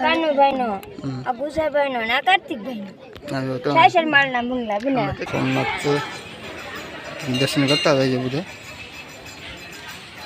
કાનુભાઈ નો હમ. આ ભૂસાભાઈ નો ને આ કાર્તિકભાઈ નો આ જો તો સાસર માળ ના બંગલા બના સોમનાથ છે દર્શન કરતા હોય છે બધા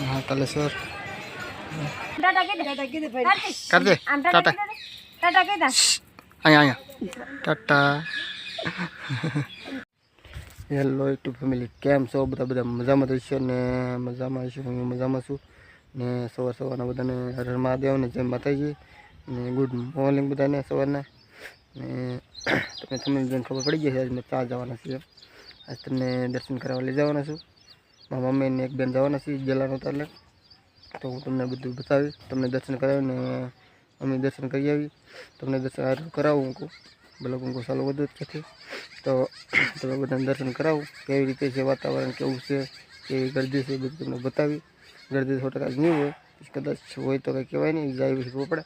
મહાકાલેશ્વર ટાટા કીધું ટાટા કીધું ભાઈ કરજે આમ ટાટા ટાટા કીધા અહીંયા અહીંયા ટાટા હેલો યુટ્યુબ ફેમિલી કેમ છો બધા બધા મજામાં થઈ છે ને મજામાં છું હું મજામાં છું ને સવાર સવારના બધાને હર હર મહાદેવ ને જય માતાજી ને ગુડ મોર્નિંગ બધાને સવારના. ને તમને તમને જેને ખબર પડી ગઈ છે આજ મેં ચાર જવાના છીએ. આજ તમને દર્શન કરાવવા લઈ જવાના છું. મારા મમ્મી ને એક બેન જવાના છીએ ગયેલા નહોતા એટલે તો હું તમને બધું બતાવીશ. તમને દર્શન કરાવીને અમે દર્શન કરી આવી. તમને દર્શન હારું કરાવું હું બ્લોગ હું સારું વધુ જ નથી. તો તમે બધાને દર્શન કરાવું. કેવી રીતે છે વાતાવરણ, કેવું છે, કેવી ગરદી છે બધું તમને બતાવી. ગરદી સો ટકા નહીં હોય, કદાચ હોય તો કંઈ કહેવાય નહીં જાય એવી ખબર પડે.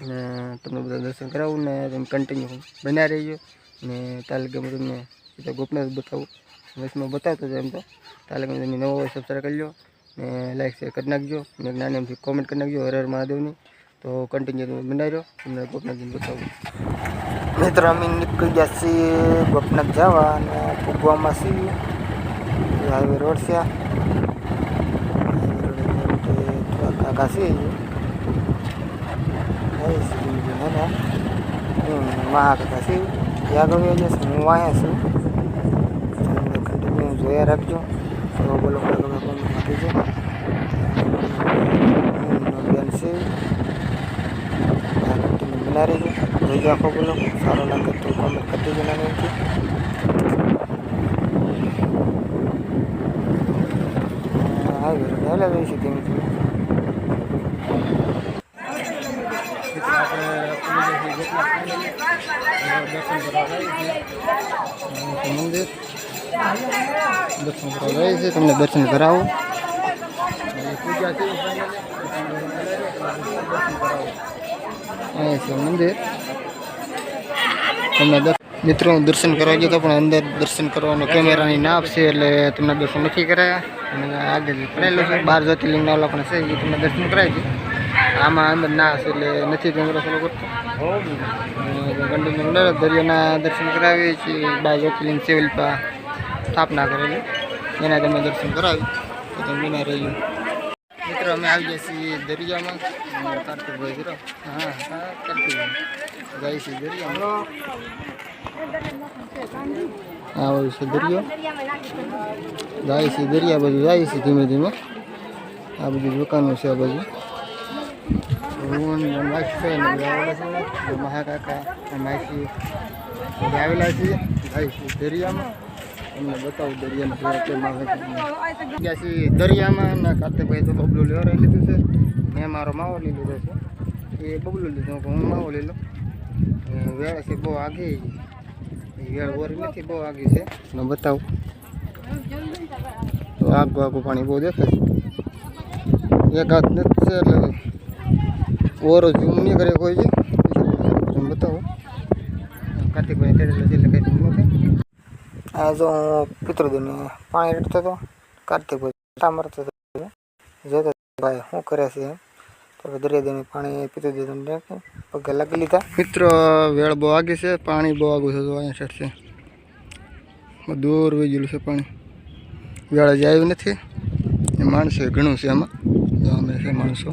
ને તમને બધા દર્શન કરાવું ને તમે કન્ટિન્યુ બન્યા રહીજો ને તાલે ગમે તમને એ તો ગોપનાથ બતાવું વચમાં બતાવતો જાય એમ તો તાલે ગમે તમે નવો હોય સબસ્ક્રાઈબ કરી લો ને લાઈક શેર કરી નાખજો ને એક નાની એમથી કોમેન્ટ કરી નાખજો હર હર મહાદેવની તો કન્ટિન્યુ તમે બનાવી રહ્યો તમને ગોપનાથજીને બતાવું મિત્રો અમે નીકળી ગયા છીએ ગોપનાથ જવા અને પૂગવામાં છીએ એ હાઈવે રોડ છે આ. હાઈવે રોડ એટલે થોડા કાકા છે એ સીધી મીધી હે ને મહાકાકા છે વહી જશે હું અહીંયા છું તમને કન્ટિન્યુ જોયા રાખજો તો બોલો બોલો બોલો બાકી છે બેન છે બના રહેજો જોજો આખો બોલો સારો લાગે તો કોમેન્ટ કરી દેજો એમથી આવી ગયો હેલા જઈશું ધીમે ધીમે મંદિર દર્શન કરવા જાય છે તમને દર્શન કરાવું પૂજા છે અહીંયા છે મંદિર તમને દર- મિત્રો હું દર્શન કરવા ગયો હતો પણ અંદર દર્શન કરવાનો કેમેરાની ના આપશે એટલે તમને દર્શન નથી કરાયા અને આગળ કરેલું છે બાર જ્યોતિર્લિંગના ઓલા પણ છે એ તમને દર્શન કરાવી છે આમાં અંદર ના હશે એટલે નથી કેમેરા ચાલુ કરતો. કંટિન્યુ દરિયાના દર્શન કરાવીએ છીએ બાર જ્યોતિર્લિંગ પર સ્થાપના કરેલી. એના તમે દર્શન કરાવી, તો તમે બના રહી મિત્રો, અમે આવી ગયા છીએ દરિયામાં. કાર્તિકભાઈ જરા હા હા, કાર્તિકભાઈ. જાય છીએ દરિયામાં. આ બધું છે દરિયો. જાય છે દરિયા બાજુ, જાય છે ધીમે ધીમે. આ બધી દુકાનો છે આ બાજુ. હું માસી છે ને મહાકાકા માસી આવેલા છીએ ભાઈ દરિયામાં. તમને બતાવું દરિયામાં ગયા છીએ દરિયામાં ને કાર્તિકભાઈ તો બબલું લેવા લીધું છે. મેં મારો માવો લઈ લીધો છે. એ બબલું લીધું હું માવો લઈ લો વેળ છે, બહુ આગી વેળ ઓરી નથી, બહુ આગી છે. ને બતાવું. તો આગું આગું પાણી બહુ દેખાય એક હાથ નથી એટલે ઓરો ઝૂમ નહીં કરે કોઈ છે તમે બતાવો કાર્તિકભાઈ કરેલું છે એટલે કંઈ ઝૂમ નથી આ જો હું પિતૃદેવને પાણી રેડતો હતો કાર્તિકભાઈ ટા મારતો હતો જોતો હતો ભાઈ શું કરે છે એમ તો દરિયાદેવને પાણી પિતૃદેવને પગે લાગી લીધા મિત્રો વેળ બહુ આગી છે પાણી બહુ આગું છે જો અહીંયા સાઈડ છે દૂર વહી ગયેલું છે પાણી વેળ હજી આવ્યું નથી એ માણસો ઘણું છે આમાં જો અમે છે માણસો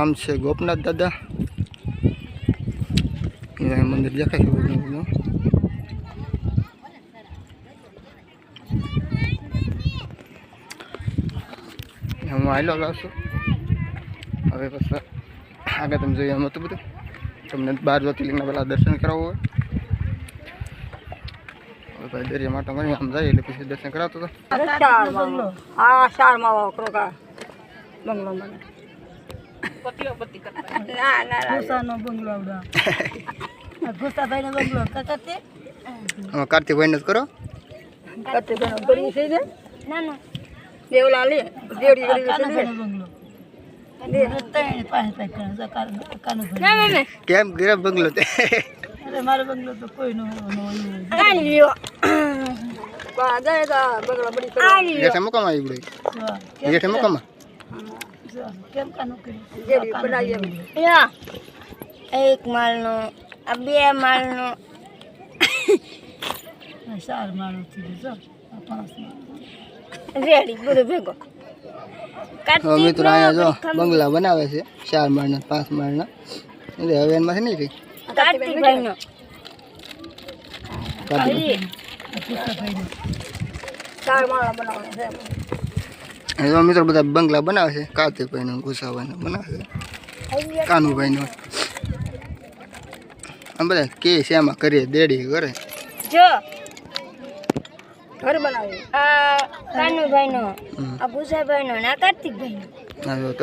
આમ છે ગોપનાથ દાદા. મંદિર દેખાય છે હું આવેલો છું. હવે પછી આગળ તમે જોઈએ એમ હતું બધું. તમને બાર જ્યોતિર્લિંગના પહેલાં દર્શન કરાવવું હોય. હવે ભાઈ દરિયા માટે આમ જાય એટલે પછી દર્શન કરાવતો હતો ના ના ગુસ્સાનો બંગલો આવડા. ગુસ્સાભાઈ નો બંગલો કકતે હા કાર્તિકભાઈને જ કરો. કતે કરી છે ને? ના ના. દેવલા લે દેવડી કરી છે બંગલો. કેમ? ગીરા બંગલો તે મારો બંગલો તો કોઈ નો. જેઠે મુકામાં આવી ગઈ જેઠે મુકામાં જેવી બનાવી એમ. યા. એક માળનો આ બે માળનો. રેડી બધું ભેગો. હવે મિત્રો અહીંયા જો બંગલા બનાવે છે ચાર માળના પાંચ માળના. એટલે હવે એમાંથી નહીં ચાર માળા બનાવવાના છે એમ. હવે મિત્રો બધા બંગલા બનાવે છે. કાર્તિકભાઈનો ગુસાભાઈનો બનાવે છે. કાનુભાઈનો. આમ બધા કે છે એમાં કરીએ દેડી કરે જો. ઘર બનાવ્યું. આ આ નો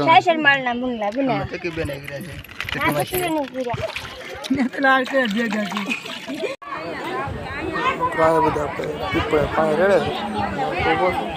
સાસર માળના બંગલા તકી બેન આવી રહ્યા છે. છે રેડો.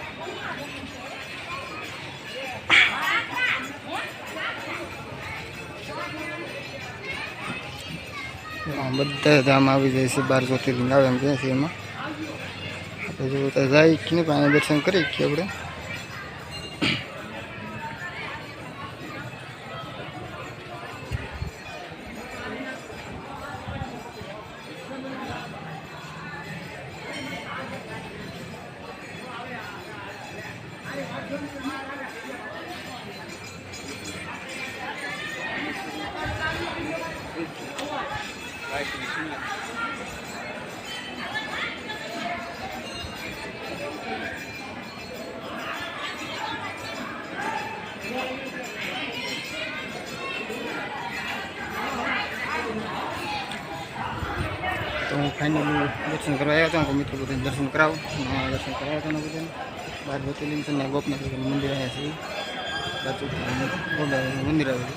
બધા ધામ આવી જાય છે બાર જ્યોતિર્લિંગ આવે એમ કહે છે એમાં આપણે જો તો જાય કે નહીં પણ અહીંયા દર્શન કરી કે આપણે દર્શન કરવા આવ્યો હતો મિત્રો બધાને દર્શન કરાવું. દર્શન કરાવ્યા હતા બધાને. બાર જ્યોતિર્લિંગ છે ગોપનાથ મંદિર આવ્યા છે. મંદિર આવ્યું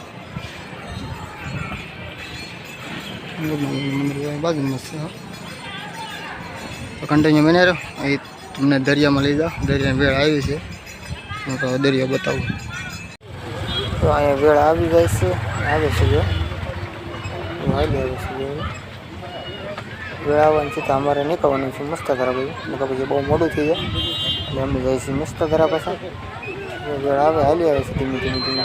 ગોપનાથ મંદિર બાજુમાં છે. હા. તો કન્ટિન્યુ બને રહ્યો અહીં તમને દરિયામાં લઈ જાઓ. દરિયાની વેળ આવી છે. હું તો દરિયો બતાવું. તો અહીંયા વેળ આવી જાય છે. આવે છે જો. આવી આવે છે જો વેળાવવાનું છે તો અમારે નીકળવાનું છે મસ્ત ધરા બધું નકર પછી બહુ મોડું થઈ જાય એટલે અમે જઈએ છીએ મસ્ત ધરા પાછા જો વેળ આવે હાલી આવે છે ધીમે ધીમે ધીમે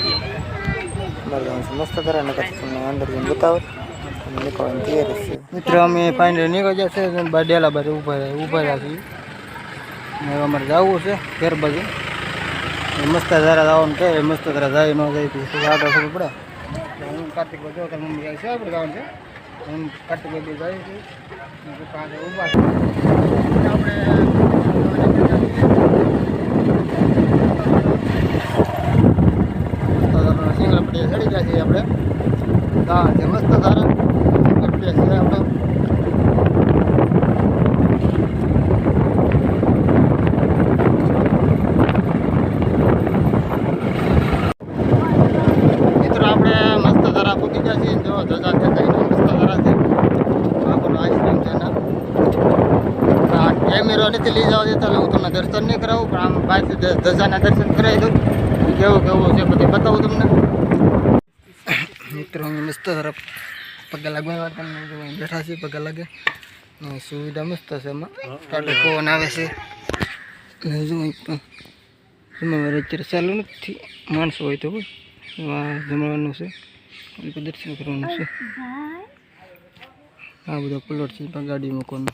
અમારે જવાનું છે મસ્ત ધરા નકર તમને અંદર જઈને બતાવો અને નીકળવાની તૈયારી છે મિત્રો અમે ફાઇનલી નીકળી ગયા છે બાર ડેલા બાજુ ઊભા ઊભા રહ્યા છીએ ને હવે અમારે જવું છે ઘેર બાજુ એ મસ્ત ધારા જવાનું કે મસ્ત ધારા જાય ન જાય તો શું આગળ ખબર પડે એટલે હું કાર્તિક જો તાર મમ્મી જાય છે આપણે જવાનું છે હું કટ બે જાય છે. અને પપ્પા આગળ ઊભા આપણે સિંગલ પટ્ટી ચડી ગયા છીએ આપણે. હા, જે મસ્ત ધારા છે આપણે મિત્રો આપણે મસ્ત ધરા પૂકી ગયા છીએ જો ધજા દેખાય ને મસ્ત ધરા છે બાપુનો આઈસ્ક્રીમ છે ને આ કેમેરો નથી લઈ જવા દેતા એટલે હું તમને દર્શન નહીં કરાવું પણ આમ બહારથી ધજાના દર્શન કરાવી દઉં. કેવું કેવું છે બધું બતાવું તમને. મિત્રો અમે મસ્ત તરફ પગે લાગવા તમને બેઠા છીએ પગ લાગે. સુવિધા મસ્ત છે એમાં. ટાટો પવન આવે છે. જો અત્યારે ચાલુ નથી. માણસો હોય તો જમવાનું છે. દર્શન કરવાનું છે. આ બધા પ્લોટ છે ગાડી મૂકવાનું.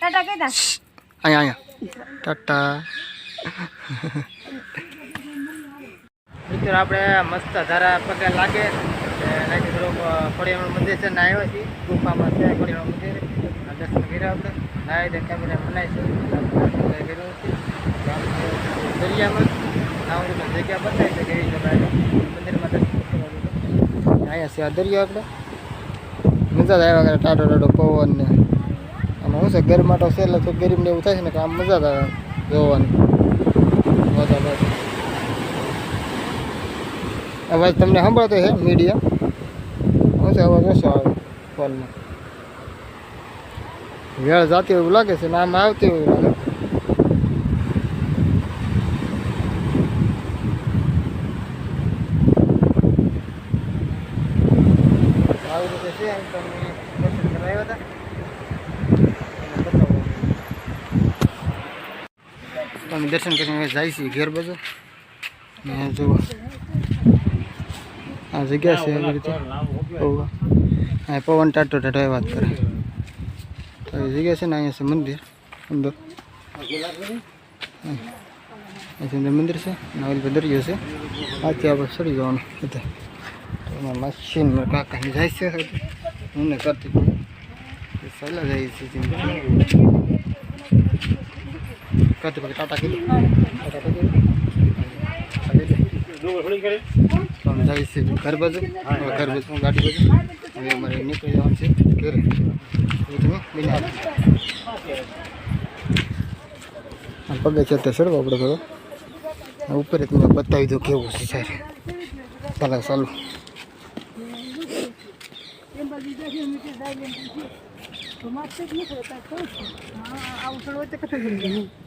ટાટા ટાટા દા. અહીંયા અહીંયા. ટાટા. મિત્રો આપણે મસ્ત ધારા પગે લાગે નાખી થોડુંક મંદિર છે ને આવ્યા છીએ ગુફામાં છે ખોડિયામાં મંદિર. દર્શન કર્યા આપણે નાય દે કેમેરા બનાવી છે. કર્યું છે. દરિયામાં નાવું જગ્યા બતાવી છે કેવી જગ્યાએ મંદિરમાં દર્શન. અહીંયા છે આ દરિયો આપણે મજા જ આવ્યા કરે ટાટો ટાટો પવન ને. શું છે, ગરમા તો છે એટલે તો ગરીબ ને એવું થાય છે ને કે આમ મજા આવે જોવાની. મજા આવે. અવાજ તમને સાંભળતો છે મીડિયા શું છે, અવાજ ઓછો આવે ફોનમાં વેળ જાતી એવું લાગે છે ને આમાં આવતી એવું લાગે. અમે દર્શન કરીને હવે જાય છીએ ઘેર બાજુ ને જુઓ આ જગ્યા છે એવી રીતે ઓવા. આ પવન ટાટો ટાટો એ વાત કરે તો એ જગ્યા છે ને અહીંયા છે મંદિર અંદર અહીંથી અંદર મંદિર છે ને ઓલી પર દરિયો છે આથી આપણે ચડી જવાનું બધે તો એમાં મશીન કાકાની જાય છે હું ને કરતી સહેલા જાય છે જેમ કરતી પછી ટાટા કીધું ટાટા કીધું જાય છે ઘર બાજુ ઘર બાજુ ગાડી બાજુ હવે અમારે નીકળી જવાનું છે ઘરે પગે છે તે ચડવા આપણે આ ઉપર તમને બતાવી દો કેવું છે સાહેબ ચાલો ચાલુ આવું થોડું હોય તો કશું કરી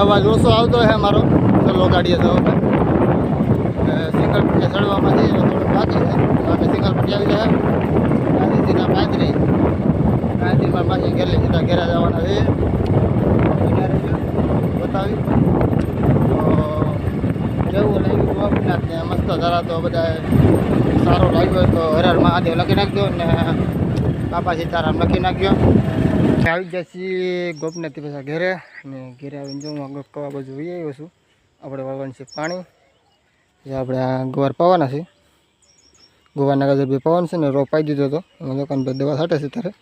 અવાજ ઓછો આવતો છે મારો ચલો ગાડીએ જવો સિંગલ પટ્ટી ચડવામાં જઈએ થોડું બાકી છે આપણે સિંગલ પટ્ટી આવી ત્યાંથી સીધા પાંત્રી પાંત્રીમાં પાછી ગેરલી સીધા ઘેરા જવાના છે. બતાવી. તો કેવું લાગ્યું ગોપીનાથ ને મસ્ત ધરા તો બધા સારો લાગ્યો તો હરાર મહાદેવ લખી નાખ્યો ને બાપા સીતારામ લખી નાખજો. આવી ગયા છીએ ગોપનાથી પાછા ઘેરે અને ઘેરે આવીને જો હું કવા બાજુ વહી આવ્યો છું, આપણે વાવવાનું છે પાણી. જે આપણે આ ગુવાર પાવાના છે. ગુવારના ગાજર બે પાવાનું છે ને રોપાઈ દીધો હતો. એમાં દુકાન પર દવા છાંટે છે ત્યારે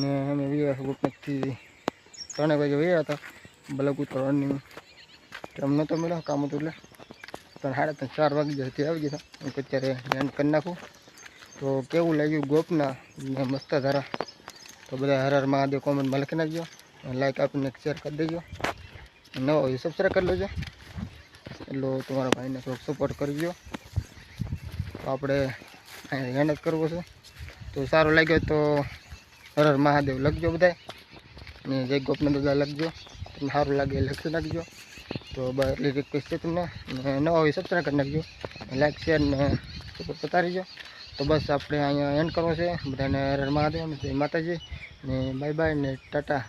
ને અમે વહી આવ્યા ગોપનાથથી ત્રણેક વાગે વહી આવ્યા હતા. બલક ઉતરવાની ટાઈમ નહોતો મળ્યો, કામ હતું એટલે. ત્રણ સાડા ત્રણ, ચાર વાગી ગયા ત્યાં આવી ગયા હતા અત્યારે ધ્યાન કરી નાખું. તો કેવું લાગ્યું ગોપના? મસ્ત ધારા. તો બધા હર હર મહાદેવ કોમેન્ટમાં લખી નાખજો લાઈક આપીને શેર કરી દેજો નવો હોય સબસ્ક્રાઈબ કરી લેજો એટલો તમારા ભાઈને થોડોક સપોર્ટ કરજો તો આપણે અહીંયા મહેનત કરવો છે તો સારો લાગ્યો તો હર હર મહાદેવ લખજો બધાય ને જય ગોપના દાદા લખજો તમને સારું લાગે એ લખી નાખજો તો બસ એટલી રિક્વેસ્ટ છે તમને ને નવા હોય સબસ્ક્રાઈબ કરી નાખજો લાઈક શેર ને સપોર્ટ કરતા રહીજો તો બસ આપણે અહીંયા એન્ડ કરવો છે. બધાને ને જય માતાજી. ને બાય બાય ને ટાટા.